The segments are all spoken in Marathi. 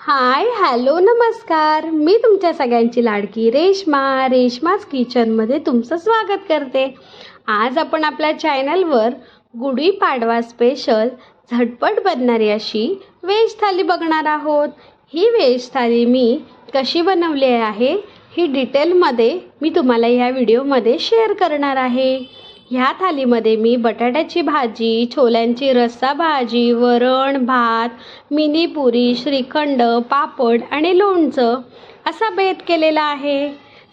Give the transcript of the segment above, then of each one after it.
हाय हॅलो नमस्कार. मी तुमच्या सगळ्यांची लाडकी रेश्मा रेश्माज किचनमध्ये तुमचं स्वागत करते. आज आपण आपल्या चॅनलवर गुढीपाडवा स्पेशल झटपट बनणारी अशी व्हेज थाली बघणार आहोत. ही व्हेज थाली मी कशी बनवली आहे ही डिटेलमध्ये मी तुम्हाला ह्या व्हिडिओमध्ये शेअर करणार आहे. ह्या थालीमध्ये मी बटाट्याची भाजी छोल्यांची रस्सा भाजी वरण भात मिनी पुरी श्रीखंड पापड आणि लोणचं असा बेत केलेला आहे.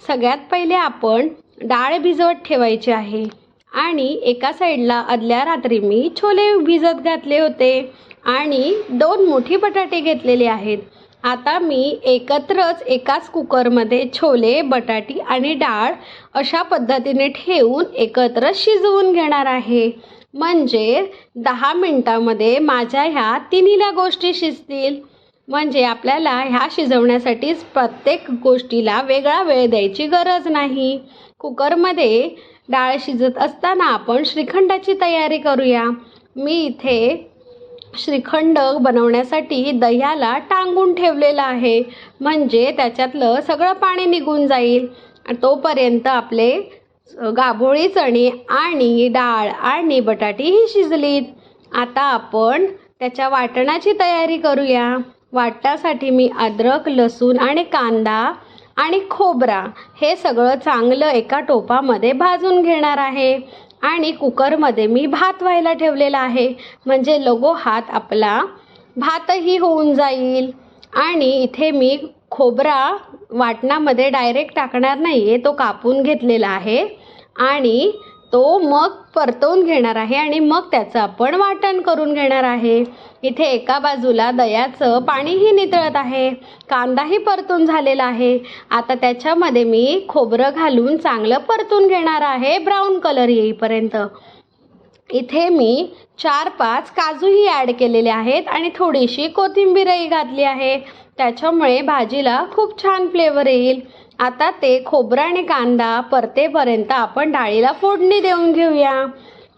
सगळ्यात पहिले आपण डाळ भिजवत ठेवायची आहे आणि एका साईडला आदल्या रात्री मी छोले भिजत घातले होते आणि दोन मोठी बटाटे घेतलेले आहेत. आता मी एकत्रच एकाच कुकरमध्ये छोले बटाटी आणि डाळ अशा पद्धतीने ठेवून एकत्र शिजवून घेणार आहे. म्हणजे दहा मिनटामध्ये माझ्या ह्या तिन्हीला गोष्टी शिजतील. म्हणजे आपल्याला ह्या शिजवण्यासाठीच प्रत्येक गोष्टीला वेगळा वेळ द्यायची गरज नाही. कुकरमध्ये डाळ शिजत असताना आपण श्रीखंडाची तयारी करूया. मी इथे श्रीखंड बनवण्यासाठी दह्याला टांगून ठेवलेलं आहे. म्हणजे त्याच्यातलं सगळं पाणी निघून जाईल. तोपर्यंत आपले गाभोळी चणे आणि डाळ आणि बटाटी ही शिजलीत. आता आपण त्याच्या वाटणाची तयारी करूया. वाटण्यासाठी मी अद्रक लसूण आणि कांदा आणि खोबरा हे सगळं चांगलं एका टोपामध्ये भाजून घेणार आहे. आणि कुकरमध्ये मी भात व्हायला ठेवलेला आहे. म्हणजे लगो हात आपला भातही होऊन जाईल. आणि इथे मी खोबरा वाटणामध्ये डायरेक्ट टाकणार नाही आहे तो कापून घेतलेला आहे. आणि तो मग परतवून घेणार आहे आणि मग त्याचं आपण वाटण करून घेणार आहे. इथे एका बाजूला दह्याचं पाणीही नितळत आहे. कांदाही परतून झालेला आहे. आता त्याच्यामध्ये मी खोबरं घालून चांगलं परतून घेणार आहे ब्राऊन कलर येईपर्यंत. इथे मी चार पाच काजूही ॲड केलेले आहेत आणि थोडीशी कोथिंबीरही घातली आहे. त्याच्यामुळे भाजीला खूप छान फ्लेवर येईल. आता ते खोबरं आणि कांदा परतेपर्यंत आपण डाळीला फोडणी देऊन घेऊया.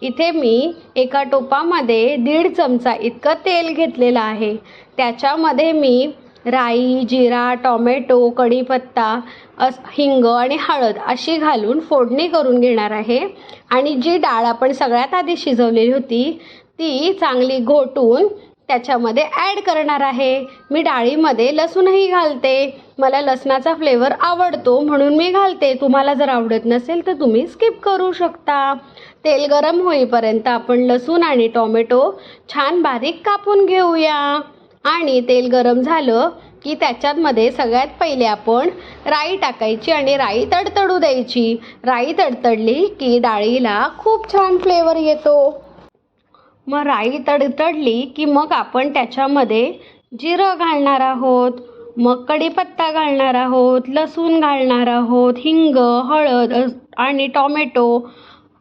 इथे मी एका टोपामध्ये दीड चमचा इतकं तेल घेतलेलं आहे. त्याच्यामध्ये मी राई जिरा टॉमॅटो कढीपत्ता अस हिंग आणि हळद अशी घालून फोडणी करून घेणार आहे. आणि जी डाळ आपण सगळ्यात आधी शिजवलेली होती ती चांगली घोटून त्याच्यामध्ये ॲड करणार आहे. मी डाळीमध्ये लसूणही घालते. मला लसणाचा फ्लेवर आवडतो म्हणून मी घालते. तुम्हाला जर आवडत नसेल तर तुम्ही स्किप करू शकता. तेल गरम होईपर्यंत आपण लसूण आणि टोमॅटो छान बारीक कापून घेऊया. आणि तेल गरम झालं की त्याच्यामध्ये सगळ्यात पहिले आपण राई टाकायची आणि राई तडतडू द्यायची. राई तडतडली की डाळीला खूप छान फ्लेवर येतो. मग राई तडतडली की मग आपण त्याच्यामध्ये जिरं घालणार आहोत मग कढीपत्ता घालणार आहोत लसूण घालणार आहोत हिंग हळद आणि टॉमॅटो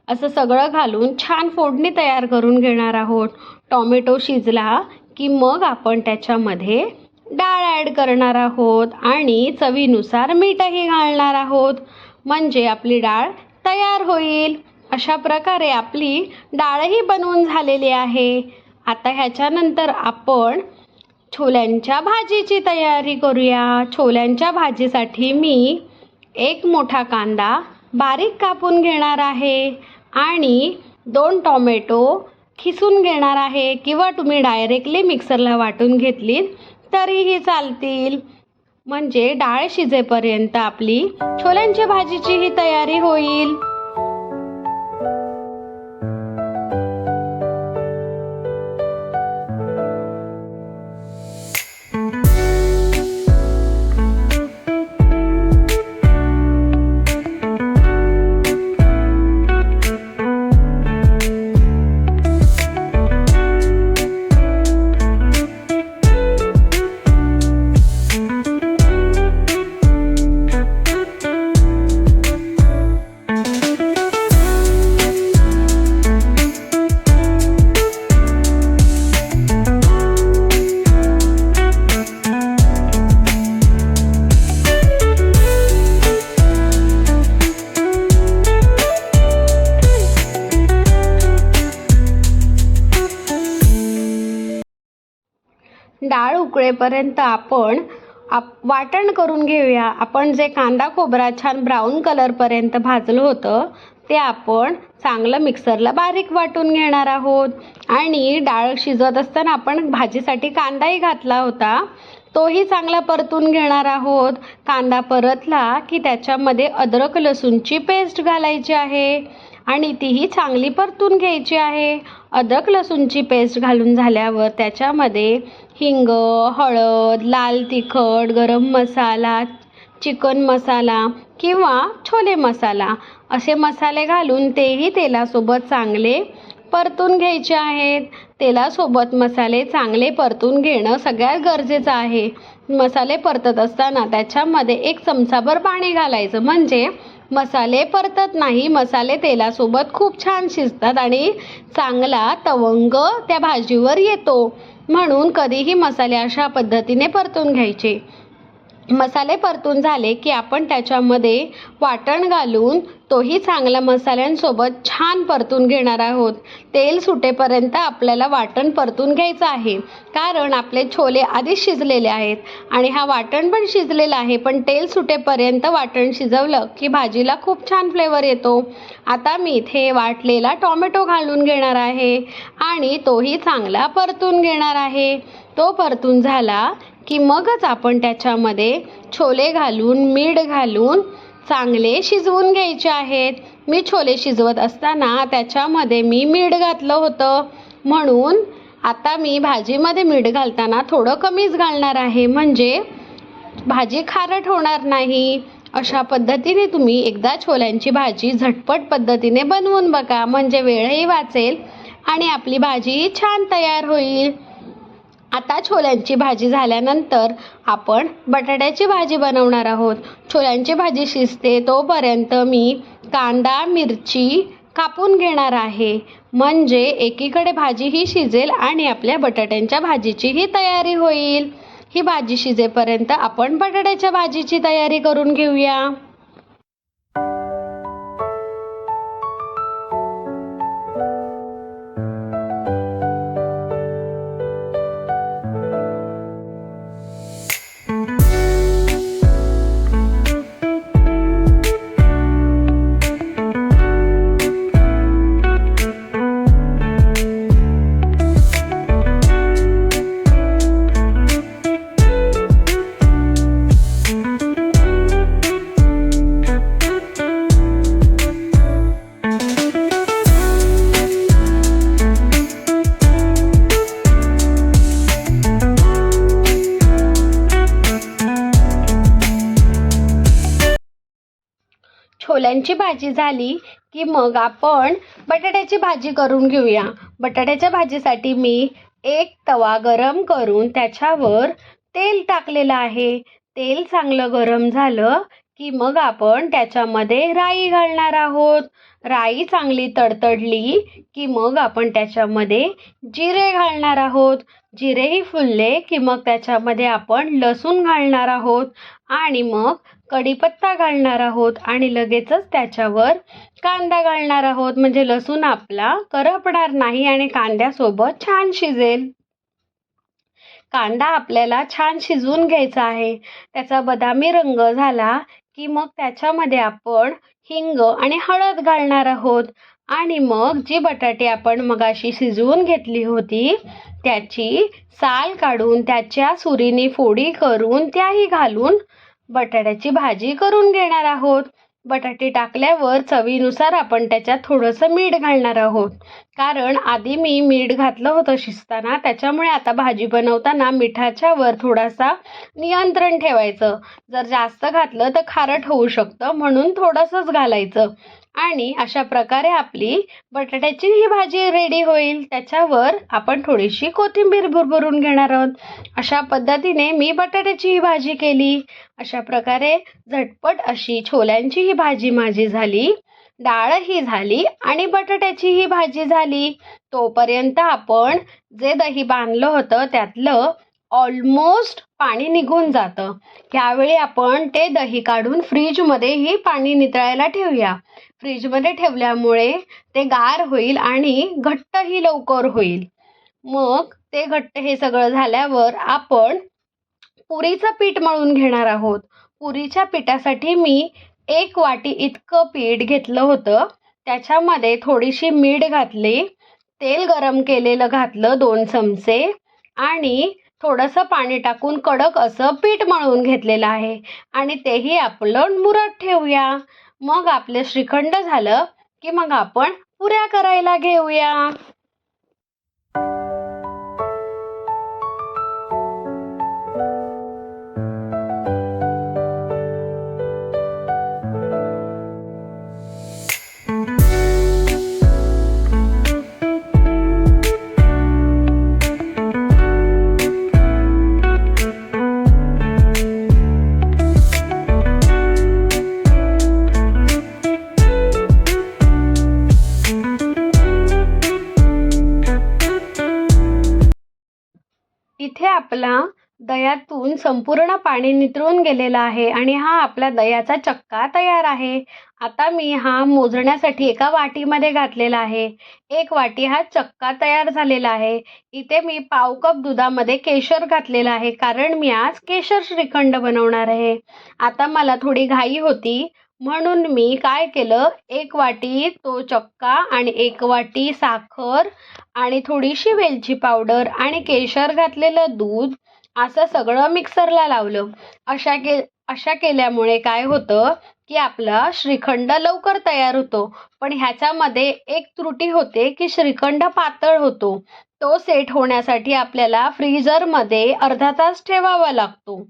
असं सगळं घालून छान फोडणी तयार करून घेणार आहोत. टॉमॅटो शिजला की मग आपण त्याच्यामध्ये डाळ ॲड करणार आहोत आणि चवीनुसार मीठही घालणार आहोत. म्हणजे आपली डाळ तयार होईल. अशा प्रकारे आपली डाळही बनवून झालेली आहे. आता ह्याच्यानंतर आपण छोल्यांच्या भाजीची तयारी करूया. छोल्यांच्या भाजीसाठी मी एक मोठा कांदा बारीक कापून घेणार आहे. आणि दोन टॉमॅटो खिसून घेणार आहे किंवा तुम्ही डायरेक्टली मिक्सरला वाटून घेतलीत तरीही चालतील. म्हणजे डाळ शिजेपर्यंत आपली छोल्यांच्या भाजीची ही तयारी होईल. होईपर्यंत आपण आप वाटण करून घेऊया. आपण जे कांदा खोबरा छान ब्राऊन कलरपर्यंत भाजलं होतं ते आपण चांगलं मिक्सरला बारीक वाटून घेणार आहोत. आणि डाळ शिजवत असताना आपण भाजीसाठी कांदाही घातला होता. तोही चांगला परतून घेणार आहोत. कांदा परतला की त्याच्यामध्ये अद्रक लसूणची पेस्ट घालायची आहे. आणि तीही चांगली परतून घ्यायची आहे. अद्रक लसूणची पेस्ट घालून झाल्यावर त्याच्यामध्ये हिंग हळद लाल तिखट गरम मसाला चिकन मसाला किंवा छोले मसाला. असे मसाले घालून तेही तेलासोबत चांगले परतून घ्यायचे आहेत. तेलासोबत मसाले चांगले परतून घेणं सगळ्यात गरजेचं आहे. मसाले परतत असताना त्याच्यामध्ये एक चमचाभर पाणी घालायचं. म्हणजे मसाले परतत नाही मसाले तेलासोबत खूप छान शिजतात आणि चांगला तवंग त्या भाजीवर येतो. म्हणून कधीही मसाले अशा पद्धतीने परतून घ्यायचे. मसाले परतून झाले की आपण त्याच्यामध्ये वाटण घालून तोही चांगला मसाल्यांसोबत छान परतून घेणार आहोत. तेल सुटेपर्यंत आपल्याला वाटण परतून घ्यायचं आहे. कारण आपले छोले आधीच शिजलेले आहेत. आणि हा वाटण पण शिजलेला आहे पण तेल सुटेपर्यंत वाटण शिजवलं की भाजीला खूप छान फ्लेवर येतो. आता मी इथे वाटलेला टॉमॅटो घालून घेणार आहे. आणि तोही चांगला परतून घेणार आहे. तो परतून झाला की मगच आपण त्याच्यामध्ये छोले घालून मीठ घालून चांगले शिजवून घ्यायचे आहेत. मी छोले शिजवत असताना त्याच्यामध्ये मी मीठ घातलं होतं. म्हणून आता मी भाजीमध्ये मीठ घालताना थोडं कमीच घालणार आहे. म्हणजे भाजी खारट होणार नाही. अशा पद्धतीने तुम्ही एकदा छोल्यांची भाजी झटपट पद्धतीने बनवून बघा. म्हणजे वेळही वाचेल आणि आपली भाजी छान तयार होईल. आता छोल्यांची भाजी झाल्यानंतर आपण बटाट्याची भाजी बनवणार आहोत. छोल्यांची भाजी शिजते तोपर्यंत मी कांदा मिरची कापून घेणार आहे. म्हणजे एकीकडे भाजी ही शिजेल आणि आपल्या बटाट्यांच्या भाजीचीही तयारी होईल. ही भाजी शिजेपर्यंत आपण बटाट्याच्या भाजीची तयारी करून घेऊया. छोल्यांची भाजी झाली की मग आपण बटाट्याची भाजी करून घेऊया. बटाट्याच्या भाजीसाठी मी एक तवा गरम करून त्याच्यावर तेल टाकलेलं आहे. तेल चांगलं गरम झालं की मग आपण त्याच्यामध्ये राई घालणार आहोत. राई चांगली तडतडली की मग आपण त्याच्यामध्ये जिरे घालणार आहोत. जिरेही फुलले की मग त्याच्यामध्ये आपण लसूण घालणार आहोत. आणि मग कढीपत्ता घालणार आहोत आणि लगेचच त्याच्यावर कांदा घालणार आहोत. म्हणजे लसूण आपला करपणार नाही आणि कांद्यासोबत छान शिजेल. कांदा आपल्याला छान शिजवून घ्यायचा आहे. त्याचा बदामी रंग झाला की मग त्याच्यामध्ये आपण हिंग आणि हळद घालणार आहोत. आणि मग जी बटाटे आपण मगाशी शिजवून घेतली होती त्याची साल काढून त्याच्या सुरीने फोडी करून त्याही घालून बटाट्याची भाजी करून घेणार आहोत. बटाटे टाकल्यावर चवीनुसार आपण त्याच्यात थोडंसं मीठ घालणार आहोत. कारण आधी मी मीठ घातलं होतं शिजताना त्याच्यामुळे आता भाजी बनवताना मिठाच्या वर थोडासा नियंत्रण ठेवायचं. जर जास्त घातलं तर खारट होऊ शकतं म्हणून थोडंसंच घालायचं. आणि अशा प्रकारे आपली बटाट्याची ही भाजी रेडी होईल. त्याच्यावर आपण थोडीशी कोथिंबीर भुरभरून घेणार आहोत. अशा पद्धतीने मी बटाट्याची ही भाजी केली. अशा प्रकारे झटपट अशी छोल्यांची ही भाजी माझी झाली. डाळ ही झाली आणि बटाट्याची ही भाजी झाली. तोपर्यंत आपण जे दही बांधलं होतं त्यातलं ऑलमोस्ट पाणी निघून जातं. यावेळी आपण ते दही काढून फ्रीजमध्येही पाणी नितळायला ठेवूया. फ्रीजमध्ये ठेवल्यामुळे ते गार होईल आणि घट्टही लवकर होईल. मग ते घट्ट हे सगळं झाल्यावर आपण पुरीचं पीठ मळून घेणार आहोत. पुरीच्या पिठासाठी मी एक वाटी इतकं पीठ घेतलं होतं. त्याच्यामध्ये थोडीशी मीठ घातली तेल गरम केलेलं घातलं दोन चमचे आणि थोडंसं पाणी टाकून कडक असं पीठ मळून घेतलेलं आहे. आणि तेही आपलं मुरत ठेवूया. मग आपले श्रीखंड झालं की मग आपण पुऱ्या करायला घेऊया. आपला दह्यातून संपूर्ण पाणी नितळून गेलेलं आहे आणि हा आपला दह्याचा चक्का तयार आहे. आता मी हा मोजण्यासाठी एका वाटीमध्ये घातलेला आहे. एक वाटी हा चक्का तयार झालेला आहे. इथे मी पाव कप दुधामध्ये केशर घातलेला आहे कारण मी आज केशर श्रीखंड बनवणार आहे. आता मला थोडी घाई होती. म्हणून मी काय केलं? एक वाटी तो चक्का आणि एक वाटी साखर आणि थोडीशी वेलची पावडर आणि केशर घातलेलं दूध असं सगळं मिक्सरला लावलं. अशा के अशा केल्यामुळे काय होतं की आपला श्रीखंड लवकर तयार होतो. पण ह्याच्यामध्ये एक त्रुटी होते की श्रीखंड पातळ होतो. तो सेट होण्यासाठी आपल्याला फ्रीजरमध्ये अर्धा तास ठेवावा लागतो.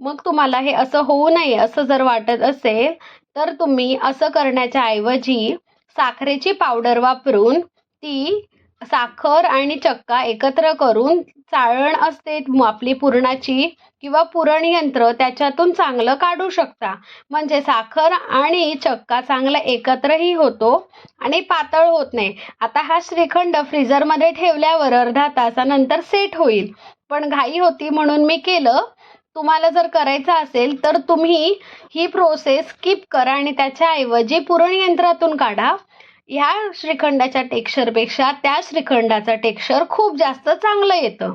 मग तुम्हाला हे असं होऊ नये असं जर वाटत असेल तर तुम्ही असं करण्याच्या ऐवजी साखरेची पावडर वापरून ती साखर आणि चक्का एकत्र करून चाळण असते आपली पुरणाची किंवा पुरण यंत्र त्याच्यातून चांगलं काढू शकता. म्हणजे साखर आणि चक्का चांगला एकत्रही होतो आणि पातळ होत नाही. आता हा श्रीखंड फ्रीजरमध्ये ठेवल्यावर अर्धा तासानंतर सेट होईल. पण घाई होती म्हणून मी केलं. तुम्हाला जर करायचं असेल तर तुम्ही ही प्रोसेस स्किप करा आणि त्याच्याऐवजी पुरण यंत्रातून काढा. ह्या श्रीखंडाच्या टेक्स्चरपेक्षा त्या श्रीखंडाचं टेक्स्चर खूप जास्त चांगलं येतं.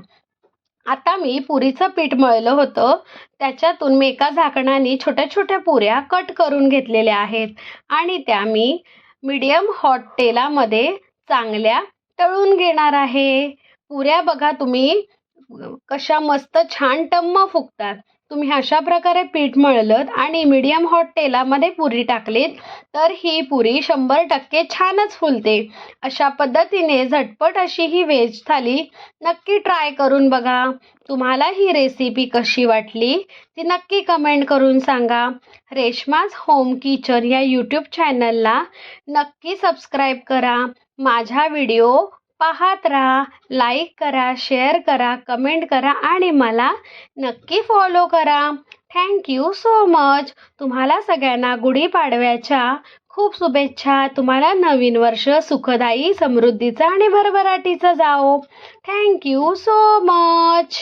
आता मी पुरीचं पीठ मळलं होतं. त्याच्यातून मी एका झाकणाने छोट्या छोट्या पुऱ्या कट करून घेतलेल्या आहेत. आणि त्या मी मीडियम हॉट तेलामध्ये चांगल्या तळून घेणार आहे. पुऱ्या बघा तुम्ही. कशा मस्त छान टम्म फुगतात. तुम्ही अशा प्रकारे पीठ मळलं आणि मीडियम हॉट तेलामध्ये पुरी टाकलीत तर ही पुरी शंभर टक्के छानच फुलते. अशा पद्धतीने झटपट अशी ही व्हेज थाली नक्की ट्राय करून बघा. तुम्हाला ही रेसिपी कशी वाटली ती नक्की कमेंट करून सांगा. रेश्माज होम किचन या यूट्यूब चॅनलला नक्की सबस्क्राईब करा. माझ्या व्हिडिओ पाहत राहा लाईक करा शेअर करा कमेंट करा आणि मला नक्की फॉलो करा. थँक्यू सो मच तुम्हाला सगळ्यांना गुढीपाडव्याच्या खूप शुभेच्छा. तुम्हाला नवीन वर्ष सुखदायी समृद्धीचं आणि भरभराटीचं जाओ थँक्यू सो मच